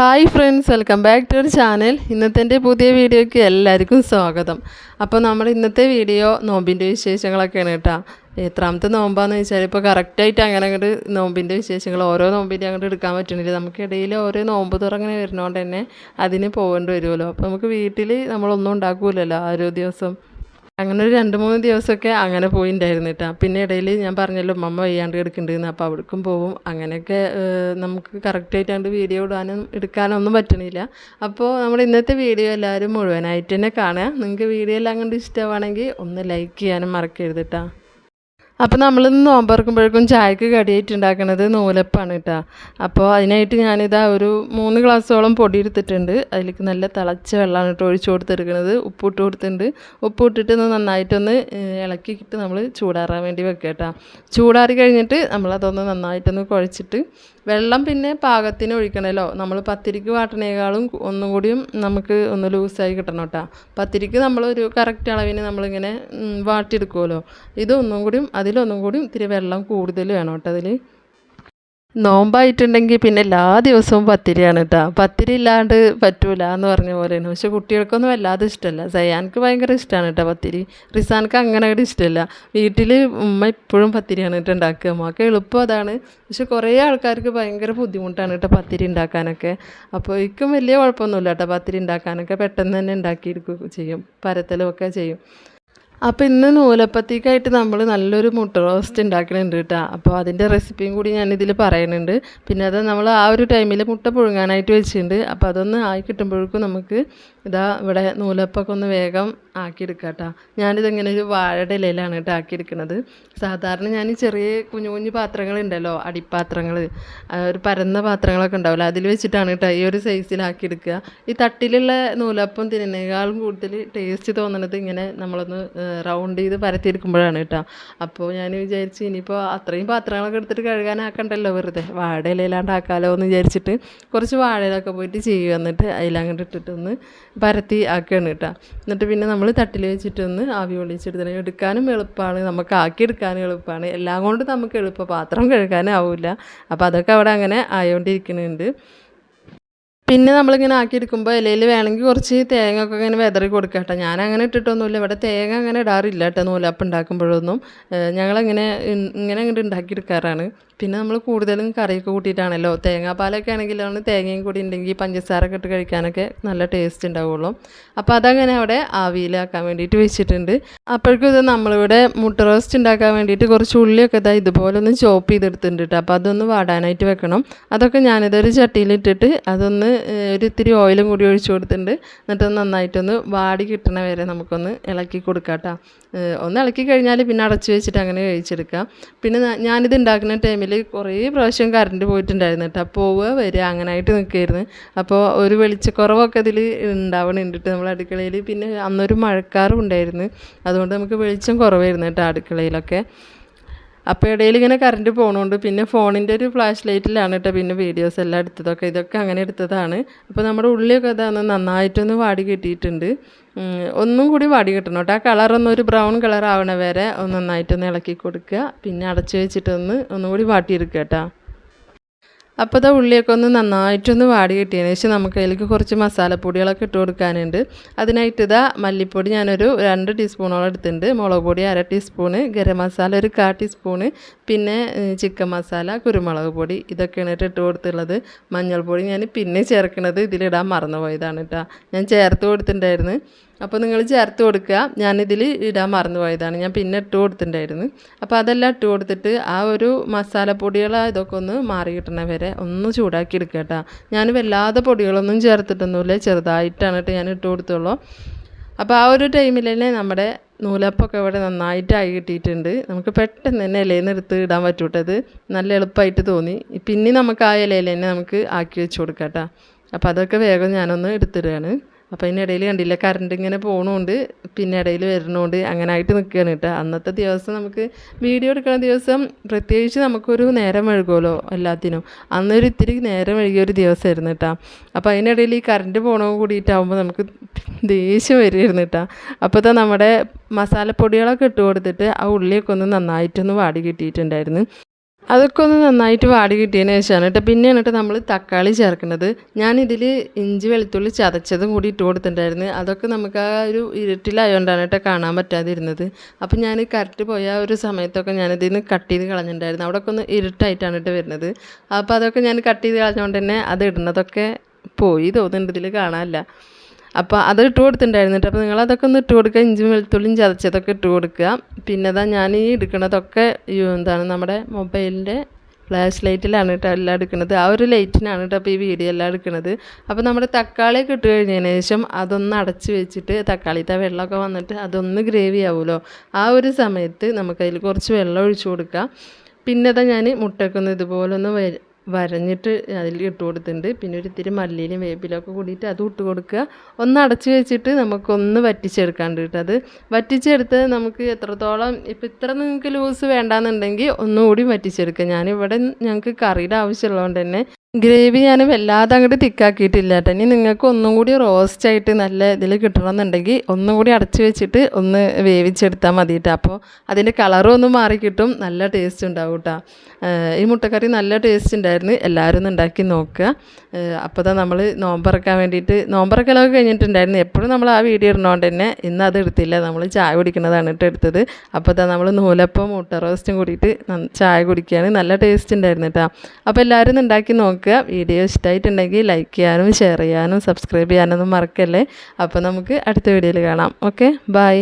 Hi friends welcome back to our channel. ഇന്നത്തെ എന്റെ പുതിയ വീഡിയോയ്ക്ക് എല്ലാവർക്കും സ്വാഗതം. അപ്പോൾ നമ്മൾ ഇന്നത്തെ വീഡിയോ നോമ്പിന്റെ വിശേഷങ്ങളൊക്കെയാണ് കേട്ടോ. എത്രാമത്തെ നോമ്പാന്ന് വെച്ചാൽ ഇപ്പോൾ കറക്റ്റായിട്ട് അങ്ങനെ അങ്ങോട്ട് നോമ്പിന്റെ വിശേഷങ്ങൾ ഓരോ നോമ്പിന്റെ അങ്ങോട്ട് എടുക്കാൻ പറ്റുന്നില്ല നമുക്കിടയിൽ ഓരോ നോമ്പ് തുറങ്ങനെ വരുന്നതുകൊണ്ട് തന്നെ അതിന് പോകേണ്ടി വരുമല്ലോ. അപ്പോൾ നമുക്ക് വീട്ടിൽ നമ്മളൊന്നും ഉണ്ടാക്കൂലല്ലോ ഒരു ദിവസം. അങ്ങനെ ഒരു രണ്ട് മൂന്ന് ദിവസമൊക്കെ അങ്ങനെ പോയിണ്ടായിരുന്നു കേട്ടോ പിന്നെ ഇടയിൽ ഞാൻ പറഞ്ഞല്ലോ മമ്മ വയ്യാണ്ട് കിടക്കുന്നുണ്ടെന്ന് അപ്പോൾ അവിടേക്കും പോവും. അങ്ങനെയൊക്കെ നമുക്ക് കറക്റ്റായിട്ട് അങ്ങോട്ട് വീഡിയോ ഇടാനും എടുക്കാനൊന്നും പറ്റണില്ല. അപ്പോൾ നമ്മൾ ഇന്നത്തെ വീഡിയോ എല്ലാവരും മുഴുവനായിട്ട് തന്നെ കാണുക. നിങ്ങൾക്ക് വീഡിയോ എല്ലാം കണ്ട് ഇഷ്ടമാണെങ്കിൽ ഒന്ന് ലൈക്ക് ചെയ്യാനും മറക്കരുത് കേട്ടോ അപ്പോൾ നമ്മൾ നോമ്പറക്കുമ്പോഴേക്കും ചായക്ക് കടിയായിട്ട് ഉണ്ടാക്കുന്നത് നൂലപ്പാണ് കേട്ടോ അപ്പോൾ അതിനായിട്ട് ഞാനിതാ ഒരു മൂന്ന് ഗ്ലാസ്സോളം പൊടി എടുത്തിട്ടുണ്ട്. അതിലേക്ക് നല്ല തിളച്ച വെള്ളമാണ് കേട്ടോ ഒഴിച്ചു കൊടുത്തെടുക്കുന്നത് ഉപ്പിട്ട് കൊടുത്തിട്ടുണ്ട്. ഉപ്പ് ഇട്ടിട്ട് ഒന്ന് നന്നായിട്ടൊന്ന് ഇളക്കിയിട്ട് നമ്മൾ ചൂടാറാൻ വേണ്ടി വെക്കുക കേട്ടോ ചൂടാറി കഴിഞ്ഞിട്ട് നമ്മളതൊന്ന് നന്നായിട്ടൊന്ന് കുഴച്ചിട്ട് വെള്ളം പിന്നെ പാകത്തിന് ഒഴിക്കണമല്ലോ നമ്മൾ പത്തിരിക്ക് വാട്ടണേക്കാളും ഒന്നും കൂടിയും നമുക്ക് ഒന്ന് ലൂസായി കിട്ടണം കേട്ടോ പത്തിരിക്ക് നമ്മളൊരു കറക്റ്റ് അളവിന് നമ്മളിങ്ങനെ വാട്ടിയെടുക്കുമല്ലോ ഇതൊന്നും കൂടിയും അതിലൊന്നും കൂടി ഇത്തിരി വെള്ളം കൂടുതൽ വേണം കേട്ടോ അതിൽ നോമ്പായിട്ടുണ്ടെങ്കിൽ പിന്നെ എല്ലാ ദിവസവും പത്തിരിയാണ് കേട്ടോ പത്തിരി ഇല്ലാണ്ട് പറ്റൂല എന്ന് പറഞ്ഞ പോലെയാണ്. പക്ഷെ കുട്ടികൾക്കൊന്നും വല്ലാതെ ഇഷ്ടമല്ല. സയാൻക്ക് ഭയങ്കര ഇഷ്ടമാണ് കേട്ടോ പത്തിരി. റിസാൻക്ക് അങ്ങനെ അങ്ങോട്ട് ഇഷ്ടമല്ല. വീട്ടിൽ ഉമ്മ ഇപ്പോഴും പത്തിരിയാണ് കേട്ടോ ഉണ്ടാക്കുക. അമ്മയ്ക്ക് എളുപ്പം അതാണ്. പക്ഷെ കുറേ ആൾക്കാർക്ക് ഭയങ്കര ബുദ്ധിമുട്ടാണ് കേട്ടോ പത്തിരി ഉണ്ടാക്കാനൊക്കെ. അപ്പോൾ എനിക്കും വലിയ കുഴപ്പമൊന്നുമില്ല കേട്ടോ പത്തിരി ഉണ്ടാക്കാനൊക്കെ. പെട്ടെന്ന് തന്നെ ഉണ്ടാക്കിയെടുക്കുകയൊക്കെ ചെയ്യും. പരത്തലുമൊക്കെ ചെയ്യും. അപ്പോൾ ഇന്ന് നൂലപ്പത്തേക്കായിട്ട് നമ്മൾ നല്ലൊരു മുട്ട റോസ്റ്റ് ഉണ്ടാക്കണുണ്ട് കേട്ടോ. അപ്പോൾ അതിന്റെ റെസിപ്പിയും കൂടി ഞാൻ ഇതിൽ പറയുന്നുണ്ട് പിന്നെ അത് നമ്മൾ ആ ഒരു ടൈമിൽ മുട്ട പുഴുങ്ങാനായിട്ട് വെച്ചിട്ടുണ്ട്. അപ്പോൾ അതൊന്ന് ആയി കിട്ടുമ്പോഴേക്കും നമുക്ക് ഇതാ ഇവിടെ നൂലപ്പൊക്കെ ഒന്ന് വേഗം ആക്കിയെടുക്കുക കേട്ടോ. ഞാനിതിങ്ങനെ ഒരു വാഴയുടെ ഇലയിലാണ് കേട്ടോ ആക്കിയെടുക്കുന്നത് സാധാരണ ഞാൻ ചെറിയ കുഞ്ഞു കുഞ്ഞു പാത്രങ്ങളുണ്ടല്ലോ അടിപ്പാത്രങ്ങൾ ഒരു പരന്ന പാത്രങ്ങളൊക്കെ ഉണ്ടാവില്ല അതിൽ വെച്ചിട്ടാണ് കേട്ടോ ഈ ഒരു സൈസിലാക്കിയെടുക്കുക ഈ തട്ടിലുള്ള നൂലപ്പം തിന്നേക്കാളും കൂടുതൽ ടേസ്റ്റ് തോന്നുന്നത് ഇങ്ങനെ നമ്മളൊന്ന് റൗണ്ട് ചെയ്ത് പരത്തിയിരിക്കുമ്പോഴാണ് കേട്ടോ. അപ്പോൾ ഞാൻ വിചാരിച്ച് ഇനിയിപ്പോൾ അത്രയും പാത്രങ്ങളൊക്കെ എടുത്തിട്ട് കഴുകാനാക്കണ്ടല്ലോ വെറുതെ. വാഴ ആക്കാലോ എന്ന് വിചാരിച്ചിട്ട് കുറച്ച് വാഴയിലൊക്കെ പോയിട്ട് ചെയ്യുക എന്നിട്ട് അതിലങ്ങോട്ട് ഇട്ടിട്ടൊന്ന് പരത്തി ആക്കുകയാണ് കേട്ടോ. എന്നിട്ട് പിന്നെ നമ്മൾ തട്ടിൽ വെച്ചിട്ടൊന്ന് ആവി ഒളിച്ചെടുത്തണം എടുക്കാനും എളുപ്പമാണ്. നമുക്ക് ആക്കിയെടുക്കാനും എളുപ്പമാണ്. എല്ലാം കൊണ്ടും നമുക്ക് എളുപ്പം പാത്രം കഴുകാനാവില്ല അപ്പോൾ അതൊക്കെ അവിടെ അങ്ങനെ ആയോണ്ടിരിക്കുന്നുണ്ട്. പിന്നെ നമ്മളിങ്ങനെ ആക്കിയെടുക്കുമ്പോൾ ഇലയിൽ വേണമെങ്കിൽ കുറച്ച് തേങ്ങ ഒക്കെ ഇങ്ങനെ വെതറി കൊടുക്കുക കേട്ടോ ഞാൻ അങ്ങനെ ഇട്ടിട്ടൊന്നുമില്ല. ഇവിടെ തേങ്ങ അങ്ങനെ ഇടാറില്ല കേട്ടോ. നൂലപ്പം ഉണ്ടാക്കുമ്പോഴൊന്നും. ഞങ്ങളങ്ങനെ ഇങ്ങനെ അങ്ങോട്ട് ഉണ്ടാക്കിയെടുക്കാറാണ്. പിന്നെ നമ്മൾ കൂടുതലും കറിയൊക്കെ കൂട്ടിയിട്ടാണല്ലോ. തേങ്ങാപ്പാലൊക്കെ ആണെങ്കിലാണ് തേങ്ങയും കൂടി ഉണ്ടെങ്കിൽ പഞ്ചസാരൊക്കെ ഇട്ട് കഴിക്കാനൊക്കെ നല്ല ടേസ്റ്റ് ഉണ്ടാവുള്ളൂ. അപ്പോൾ അതങ്ങനെ അവിടെ ആവിയിലാക്കാൻ വേണ്ടിയിട്ട് വെച്ചിട്ടുണ്ട്. അപ്പോഴേക്കും ഇത് നമ്മളിവിടെ മുട്ട റോസ്റ്റ് ഉണ്ടാക്കാൻ വേണ്ടിയിട്ട് കുറച്ച് ഉള്ളിയൊക്കെ ഇതാ ഇതുപോലെ ഒന്ന് ചോപ്പ് ചെയ്തെടുത്തിട്ടുണ്ട് അപ്പോൾ അതൊന്ന് വാടാനായിട്ട് വെക്കണം. അതൊക്കെ ഞാനിതൊരു ചട്ടിയിലിട്ടിട്ട് അതൊന്ന് ഒരു ഇത്തിരി ഓയിലും കൂടി ഒഴിച്ച് കൊടുത്തിട്ടുണ്ട്. എന്നിട്ട് നന്നായിട്ടൊന്ന് വാടി കിട്ടണ വരെ നമുക്കൊന്ന് ഇളക്കി കൊടുക്കാം കേട്ടോ ഒന്ന് ഇളക്കി കഴിഞ്ഞാൽ പിന്നെ അടച്ച് വെച്ചിട്ട് അങ്ങനെ കഴിച്ചെടുക്കാം പിന്നെ ഞാനിത് ഉണ്ടാക്കുന്ന ടൈമിൽ കുറേ പ്രാവശ്യം കറണ്ട് പോയിട്ടുണ്ടായിരുന്നു കേട്ടോ പോവുക വരിക അങ്ങനായിട്ട് നിൽക്കുകയായിരുന്നു അപ്പോൾ ഒരു വെളിച്ചക്കുറവൊക്കെ ഇതിൽ ഉണ്ടാവണുണ്ട് കേട്ടോ നമ്മൾ അടുക്കളയിൽ പിന്നെ അന്നൊരു മഴക്കാറും ഉണ്ടായിരുന്നു. അതുകൊണ്ട് നമുക്ക് വെളിച്ചം കുറവായിരുന്നു കേട്ടോ അടുക്കളയിലൊക്കെ. അപ്പോൾ ഇടയിൽ ഇങ്ങനെ കറണ്ട് പോകണോണ്ട് പിന്നെ ഫോണിന്റെ ഒരു ഫ്ലാഷ് ലൈറ്റിലാണ് കേട്ടോ പിന്നെ വീഡിയോസ് എല്ലാം എടുത്തതൊക്കെ. ഇതൊക്കെ അങ്ങനെ എടുത്തതാണ്. അപ്പോൾ നമ്മുടെ ഉള്ളിയൊക്കെ അതാണ് നന്നായിട്ടൊന്ന് വാടി കിട്ടിയിട്ടുണ്ട്. ഒന്നും കൂടി വാടി കിട്ടണം കേട്ടോ ആ കളറൊന്ന് ഒരു ബ്രൗൺ കളർ ആവണ വരെ ഒന്ന് നന്നായിട്ടൊന്ന് ഇളക്കി കൊടുക്കുക. പിന്നെ അടച്ചു വെച്ചിട്ടൊന്ന് ഒന്നുകൂടി വാട്ടിയെടുക്കുക കേട്ടോ അപ്പോൾ ഇതാ ഉള്ളിയൊക്കെ ഒന്ന് നന്നായിട്ടൊന്ന് വാടി കിട്ടിയതിന് ശേഷം നമുക്ക് അതിലേക്ക് കുറച്ച് മസാലപ്പൊടികളൊക്കെ ഇട്ട് കൊടുക്കാനുണ്ട്. അതിനായിട്ട് ഇതാ മല്ലിപ്പൊടി ഞാനൊരു രണ്ട് ടീസ്പൂണോളം എടുത്തിട്ടുണ്ട്. മുളക് പൊടി അര ടീസ്പൂണ് ഗരം മസാല ഒരു കാ ടീസ്പൂണ് പിന്നെ ചിക്കൻ മസാല കുരുമുളക് പൊടി ഇതൊക്കെയാണ് ഇട്ട് കൊടുത്തുള്ളത് മഞ്ഞൾപ്പൊടി ഞാൻ പിന്നെ ചേർക്കുന്നത് ഇതിലിടാൻ മറന്നു പോയതാണ് കേട്ടോ. ഞാൻ ചേർത്ത് കൊടുത്തിട്ടുണ്ടായിരുന്നു. അപ്പോൾ നിങ്ങൾ ചേർത്ത് കൊടുക്കുക. ഞാനിതിൽ ഇടാൻ മറന്നു പോയതാണ് ഞാൻ പിന്നെ ഇട്ട് കൊടുത്തിട്ടുണ്ടായിരുന്നു. അപ്പോൾ അതെല്ലാം ഇട്ട് കൊടുത്തിട്ട് ആ ഒരു മസാലപ്പൊടികൾ ഇതൊക്കെ ഒന്ന് മാറി കിട്ടണ വരെ ഒന്ന് ചൂടാക്കി എടുക്കുക കേട്ടോ. ഞാൻ വല്ലാതെ പൊടികളൊന്നും ചേർത്തിട്ടൊന്നുമില്ല. ചെറുതായിട്ടാണ് കേട്ടോ ഞാൻ ഇട്ട് കൊടുത്തുള്ളൂ. അപ്പോൾ ആ ഒരു ടൈമിൽ തന്നെ നമ്മുടെ നൂലപ്പൊക്കെ ഇവിടെ നന്നായിട്ടായി കിട്ടിയിട്ടുണ്ട്. നമുക്ക് പെട്ടെന്ന് തന്നെ ഇലയിൽ നിന്ന് എടുത്ത് ഇടാൻ പറ്റൂട്ടത് നല്ല എളുപ്പമായിട്ട് തോന്നി. പിന്നെ നമുക്ക് ആ ഇലയിൽ തന്നെ നമുക്ക് ആക്കി വെച്ച് കൊടുക്കാം കേട്ടോ. അപ്പോൾ അതൊക്കെ വേഗം ഞാനൊന്ന് എടുത്തിടുകയാണ്. അപ്പോൾ അതിനിടയിൽ കണ്ടില്ല കറണ്ട് ഇങ്ങനെ പോകണോണ്ട് പിന്നെ ഇടയിൽ വരണോണ്ട് അങ്ങനെ ആയിട്ട് നിൽക്കുകയാണ് കേട്ടോ. അന്നത്തെ ദിവസം നമുക്ക് വീഡിയോ എടുക്കുന്ന ദിവസം പ്രത്യേകിച്ച് നമുക്കൊരു നേരം വഴുകുമല്ലോ എല്ലാത്തിനും. അന്നൊരു ഇത്തിരി നേരം വഴുകിയ ഒരു ദിവസമായിരുന്നു കേട്ടോ. അപ്പോൾ അതിനിടയിൽ ഈ കറണ്ട് പോകണോ കൂടിയിട്ടാകുമ്പോൾ നമുക്ക് ദേഷ്യം വരുമായിരുന്നു കേട്ടോ. അപ്പോൾ ഇതാ നമ്മുടെ മസാലപ്പൊടികളൊക്കെ ഇട്ട് കൊടുത്തിട്ട് ആ ഉള്ളിയൊക്കെ ഒന്ന് നന്നായിട്ടൊന്ന് വാടി കിട്ടിയിട്ടുണ്ടായിരുന്നു. അതൊക്കെ ഒന്ന് നന്നായിട്ട് വാടി കിട്ടിയതിന് ശേഷമാണ് കേട്ടോ. പിന്നെയാണ് കേട്ടോ നമ്മൾ തക്കാളി ചേർക്കുന്നത്. ഞാനിതിൽ ഇഞ്ചി വെളുത്തുള്ളി ചതച്ചതും കൂടി ഇട്ട് കൊടുത്തിട്ടുണ്ടായിരുന്നു. അതൊക്കെ നമുക്ക് ആ ഒരു ഇരുട്ടിലായതുകൊണ്ടാണ് കേട്ടോ കാണാൻ പറ്റാതിരുന്നത്. അപ്പം ഞാൻ കറക്റ്റ് പോയ ഒരു സമയത്തൊക്കെ ഞാനിതിൽ നിന്ന് കട്ട് ചെയ്ത് കളഞ്ഞിട്ടുണ്ടായിരുന്നു. അവിടെയൊക്കെ ഒന്ന് ഇരുട്ടായിട്ടാണ് കേട്ടോ വരുന്നത്. അപ്പോൾ അതൊക്കെ ഞാൻ കട്ട് ചെയ്ത് കളഞ്ഞുകൊണ്ട് തന്നെ അത് ഇടുന്നതൊക്കെ പോയി. തോന്നുന്നുണ്ട് ഇതിൽ കാണാനില്ല. അപ്പോൾ അത് ഇട്ട് കൊടുത്തിട്ടുണ്ടായിരുന്നു കേട്ടോ. അപ്പോൾ നിങ്ങൾ അതൊക്കെ ഒന്ന് ഇട്ട് കൊടുക്കുക. ഇഞ്ചും വെളുത്തുള്ളിയും ചതച്ചതൊക്കെ ഇട്ട് കൊടുക്കുക. പിന്നെ അതാ ഞാൻ ഈ എടുക്കുന്നതൊക്കെ എന്താണ് നമ്മുടെ മൊബൈലിന്റെ ഫ്ലാഷ് ലൈറ്റിലാണ് കേട്ടോ എല്ലാം എടുക്കുന്നത് ആ ഒരു ലൈറ്റിനാണ് കേട്ടോ അപ്പോൾ ഈ വീഡിയോ എല്ലാം എടുക്കുന്നത് അപ്പോൾ നമ്മുടെ തക്കാളി ഇട്ട് കഴിഞ്ഞതിന് ശേഷം അതൊന്ന് അടച്ച് വെച്ചിട്ട് തക്കാളിത്തെ വെള്ളമൊക്കെ വന്നിട്ട് അതൊന്ന് ഗ്രേവി ആവുമല്ലോ ആ ഒരു സമയത്ത് നമുക്കതിൽ കുറച്ച് വെള്ളം ഒഴിച്ചു കൊടുക്കാം. പിന്നെ അതാ ഞാൻ മുട്ടക്കൊന്ന് ഇതുപോലെ ഒന്ന് വരഞ്ഞിട്ട് അതിൽ ഇട്ട് കൊടുത്തിട്ടുണ്ട്. പിന്നെ ഒരു ഇത്തിരി മല്ലിയിലും വേപ്പിലൊക്കെ കൂടിയിട്ട് അത് ഇട്ട് കൊടുക്കുക. ഒന്ന് അടച്ച് വെച്ചിട്ട് നമുക്കൊന്ന് വറ്റിച്ചെടുക്കാണ്ട് കേട്ടോ അത്. വറ്റിച്ചെടുത്ത് നമുക്ക് എത്രത്തോളം ഇപ്പം ഇത്ര നിങ്ങൾക്ക് ലൂസ് വേണ്ടാന്നുണ്ടെങ്കിൽ ഒന്നുകൂടി വറ്റിച്ചെടുക്കുക. ഞാനിവിടെ ഞങ്ങൾക്ക് കറിയുടെ ആവശ്യമുള്ളതുകൊണ്ട് തന്നെ ഗ്രേവി ഞാൻ വല്ലാതെ അങ്ങോട്ട് തിക്കാക്കിയിട്ടില്ല കേട്ടോ ഇനി നിങ്ങൾക്ക് ഒന്നും കൂടി റോസ്റ്റ് ആയിട്ട് നല്ല ഇതിൽ കിട്ടണമെന്നുണ്ടെങ്കിൽ ഒന്നും കൂടി അടച്ച് വെച്ചിട്ട് ഒന്ന് വേവിച്ചെടുത്താൽ മതി കേട്ടോ അപ്പോൾ അതിന്റെ കളറും ഒന്ന് മാറി കിട്ടും. നല്ല ടേസ്റ്റ് ഉണ്ടാവും കേട്ടോ ഈ മുട്ടക്കറി നല്ല ടേസ്റ്റ് ഉണ്ടായിരുന്നു. എല്ലാവരും ഉണ്ടാക്കി നോക്കുക. അപ്പോൾ തന്നെ നമ്മൾ നോമ്പറക്കാൻ വേണ്ടിയിട്ട് നോമ്പറക്കലൊക്കെ കഴിഞ്ഞിട്ടുണ്ടായിരുന്നു. എപ്പോഴും നമ്മൾ ആ വീഡിയോ ഇടുന്നതുകൊണ്ട് തന്നെ ഇന്ന് അത് എടുത്തില്ല. നമ്മൾ ചായ കുടിക്കുന്നതാണ് കേട്ടോ എടുത്തത്. അപ്പോൾ തന്നെ നമ്മൾ നൂലപ്പം മുട്ട റോസ്റ്റും കൂടിയിട്ട് ചായ കുടിക്കുകയാണ് നല്ല ടേസ്റ്റ് ഉണ്ടായിരുന്നു കേട്ടോ അപ്പോൾ എല്ലാവരും ഉണ്ടാക്കി നോക്കുക വീഡിയോ ഇഷ്ടമായിട്ടുണ്ടെങ്കിൽ ലൈക്ക് ചെയ്യാനും ഷെയർ ചെയ്യാനും സബ്സ്ക്രൈബ് ചെയ്യാനൊന്നും മറക്കല്ലേ? അപ്പോൾ നമുക്ക് അടുത്ത വീഡിയോയിൽ കാണാം. Okay bye